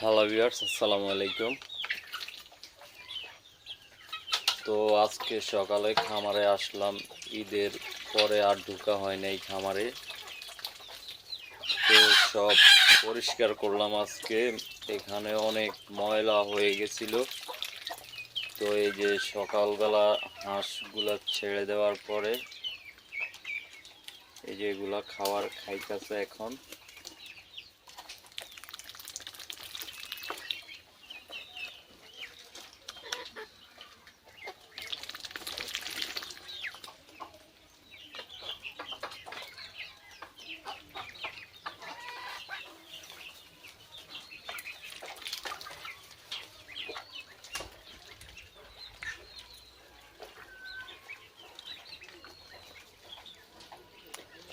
Hello viewers আসসালামু আলাইকুম। তো আজকে সকালে খামারে আসলাম, ঈদের পরে আর ঢুকা হয় নাই খামারে। তো সব পরিষ্কার করলাম আজকে, এখানে অনেক ময়লা হয়ে গেছিল। তো এই যে সকালবেলা হাঁসগুলা ছেড়ে দেওয়ার পরে, এই যে খাবার খাইতেছে এখন।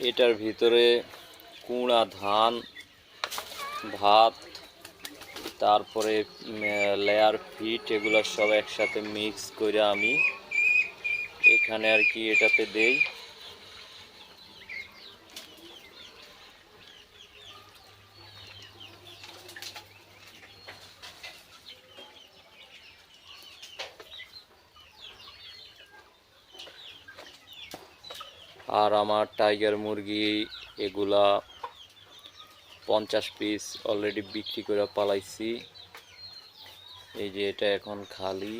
এটার ভিতরে কুড়া ধান, ভাত, তারপরে লেয়ার ফিট এগুলো সব একসাথে মিক্স করে আমি এখানে আর কি এটাতে দেই। আর আমার টাইগার মুরগি, এগুলা পঞ্চাশ পিস অলরেডি বিক্রি করে পালাইছি। এই যে এটা এখন খালি।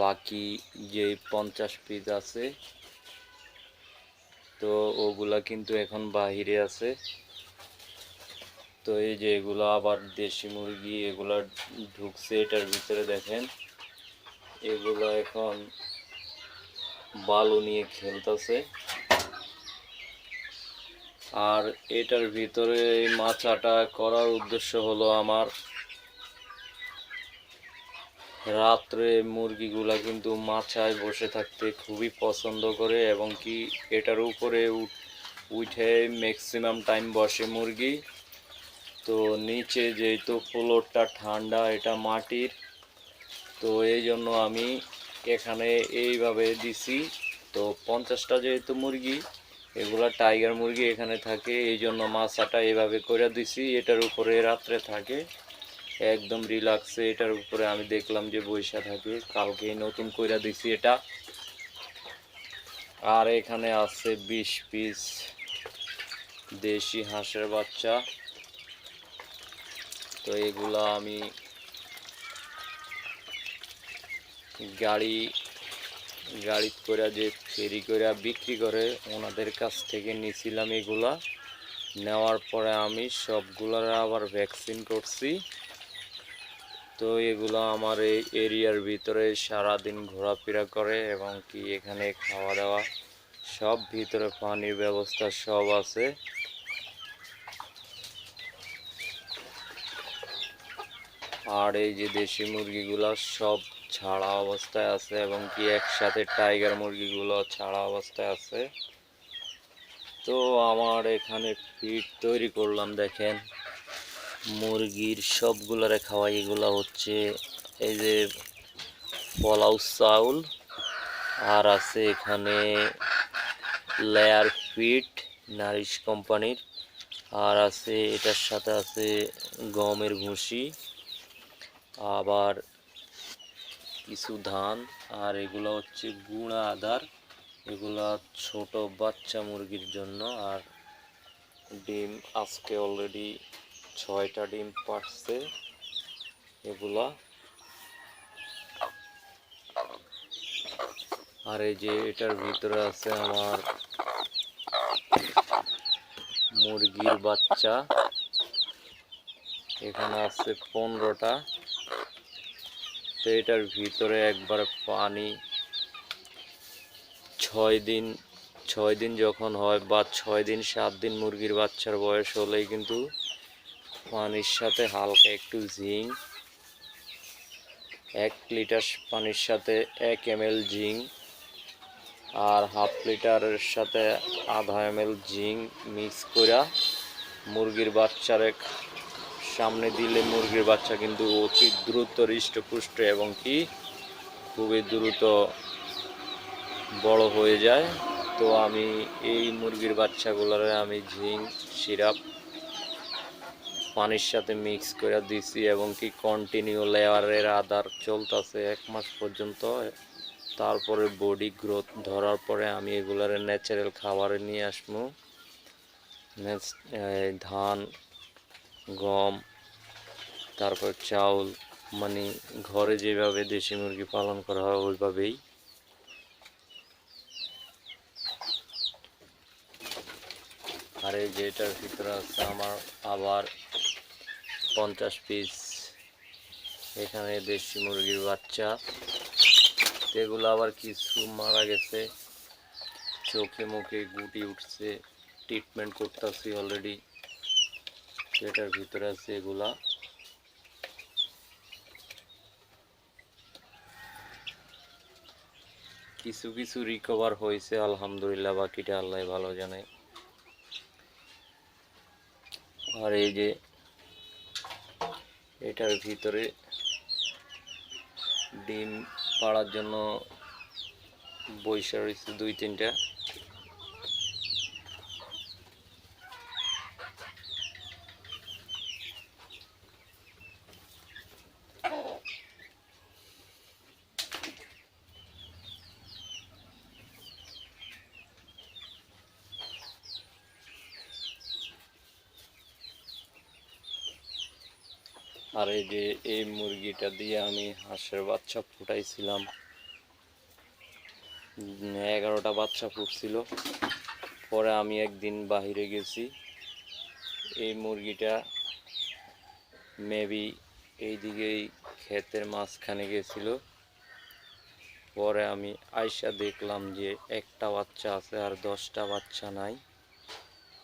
বাকি যে পঞ্চাশ পিস আছে, তো ওগুলা কিন্তু এখন বাহিরে আছে। তো এই যে এগুলো আবার দেশি মুরগি, এগুলা ঢুকছে এটার ভিতরে দেখেন। এগুলো এখন বালু নিয়ে খেলতেছে। আর এটার ভিতরে এই মাচাটা করার উদ্দেশ্য হলো আমার রাত্রে মুরগিগুলা কিন্তু মাচায় বসে থাকতে খুবই পছন্দ করে এবং কি এটার উপরে উঠে ম্যাক্সিমাম টাইম বসে মুরগি। তো নিচে যেহেতু ফ্লোরটা ঠান্ডা, এটা মাটির। তো এই জন্য আমি এখানে এইভাবে দিছি। তো পঞ্চাশটা যেহেতু মুরগি, এগুলা টাইগার মুরগি এখানে থাকে এই জন্য মাছাটা এইভাবে করে দিছি। এটার উপরে রাত্রে থাকে, একদম রিল্যাক্সে এটার উপরে আমি দেখলাম যে বৈশা থাকে কালকে নতুন কইরা দিছি এটা। আর এখানে আছে বিশ পিস দেশি হাঁসের বাচ্চা। তো এগুলা আমি গাড়ি গাড়ি করে যে ফেরি করে বিক্রি করে, ওনাদের কাছ থেকে নিয়েছিলাম এগুলা। নেওয়ার পরে আমি সবগুলার আবার ভ্যাকসিন করছি। তো এগুলো আমার এই এরিয়ার ভিতরে সারাদিন ঘোরাফেরা করে এবং কি এখানে খাওয়া দাওয়া সব ভিতরে পানির ব্যবস্থা সব আছে। আর এই যে দেশি মুরগিগুলো সব ছাড়া অবস্থায় আছে এবং কি একসাথে টাইগার মুরগিগুলো ছাড়া অবস্থায় আছে? তো আমার এখানে ফিড তৈরি করলাম, দেখেন। মুরগির সবগুলোরে খাওয়াই, এগুলো হচ্ছে এই যে পোলাও চাউল আর আছে এখানে লেয়ার ফিট নারিশ কোম্পানির। আর আছে, এটার সাথে আছে গমের ভুসি আবার কিছু ধান, আর এগুলো হচ্ছে গুঁড়া আদার। এগুলা ছোট বাচ্চা মুরগির জন্য, আর ডিম, আজকে অলরেডি ছয়টা ডিম পারছে এগুলা। আর এই যে এটার ভিতরে আছে আমার মুরগির বাচ্চা। এখানে আছে পনেরোটা। তো এটার ভিতরে একবার পানি ছয় দিন ছয় দিন যখন হয় বা ছয় দিন সাত দিন মুরগির বাচ্চার বয়স হলেই কিন্তু পানির সাথে হালকা একটু জিঙ্ক এক লিটার পানির সাথে এক এম এল জিঙ্ক আর হাফ লিটারের সাথে আধা এম এল জিঙ্ক মিক্স করা মুরগির বাচ্চারে সামনে দিলে মুরগির বাচ্চা কিন্তু অতি দ্রুত হৃষ্টপুষ্ট এবং কি খুবই দ্রুত বড় হয়ে যায়। তো আমি এই মুরগির বাচ্চাগুলোরে আমি ঝিঙ্ক সিরাপ পানির সাথে মিক্স করে দিছি এবং কি কন্টিনিউ লেয়ারের আদার চলতেছে এক মাস পর্যন্ত। তারপরে বডি গ্রোথ ধরার পরে আমি এগুলার ন্যাচারাল খাবারে নিয়ে আসব। ধান গম, তারপর চাউল মানে ঘরে যেভাবে দেশি মুরগি পালন করা হয়, ওইভাবেই। আর এই যে এটার ভিতরে আছে আমার আবার পঞ্চাশ পিস এখানে দেশি মুরগির বাচ্চা। এগুলো আবার কিছু মারা গেছে। চোখে মুখে গুটি উঠছে। ট্রিটমেন্ট করতেছি অলরেডি এটার ভিতরে আছে এগুলা। কিছু কিছু রিকভার হয়েছে, আলহামদুলিল্লাহ, বাকিটা আল্লাহ ভালো জানে। আর এই যে এটার ভিতরে ডিম পাড়ার জন্য বৈশা রয়েছে দুই তিনটা। আর এই যে এই মুরগিটা দিয়ে আমি হাঁসের বাচ্চা ফুটাইছিলাম। এগারোটা বাচ্চা ফুটছিল। পরে আমি একদিন বাহিরে গেছি। এই মুরগিটা মেবি এইদিকেই ক্ষেতের মাঝখানে গেছিল। পরে আমি আইসা দেখলাম যে একটা বাচ্চা আছে আর দশটা বাচ্চা নাই।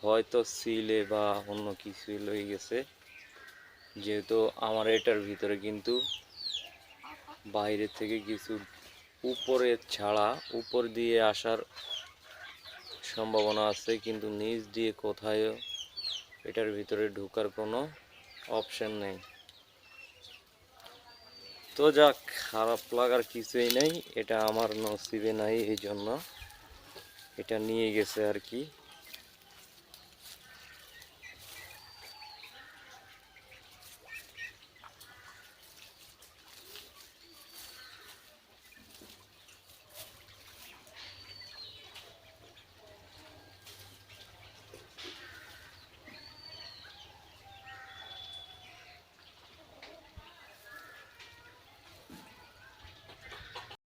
হয়তো সিলে বা অন্য কিছুই লয়ে গেছে। যেহেতু আমার এটার ভিতরে কিন্তু বাইরে থেকে কিছু উপরে ছাড়া উপর দিয়ে আসার সম্ভাবনা আছে, কিন্তু নিচ দিয়ে কোথায় এটার ভিতরে ঢোকার কোনো অপশন নেই। তো যাক, খারাপ লাগার কিছুই নেই, এটা আমার নসিবে নাই এই জন্য এটা নিয়ে গেছে আর কি।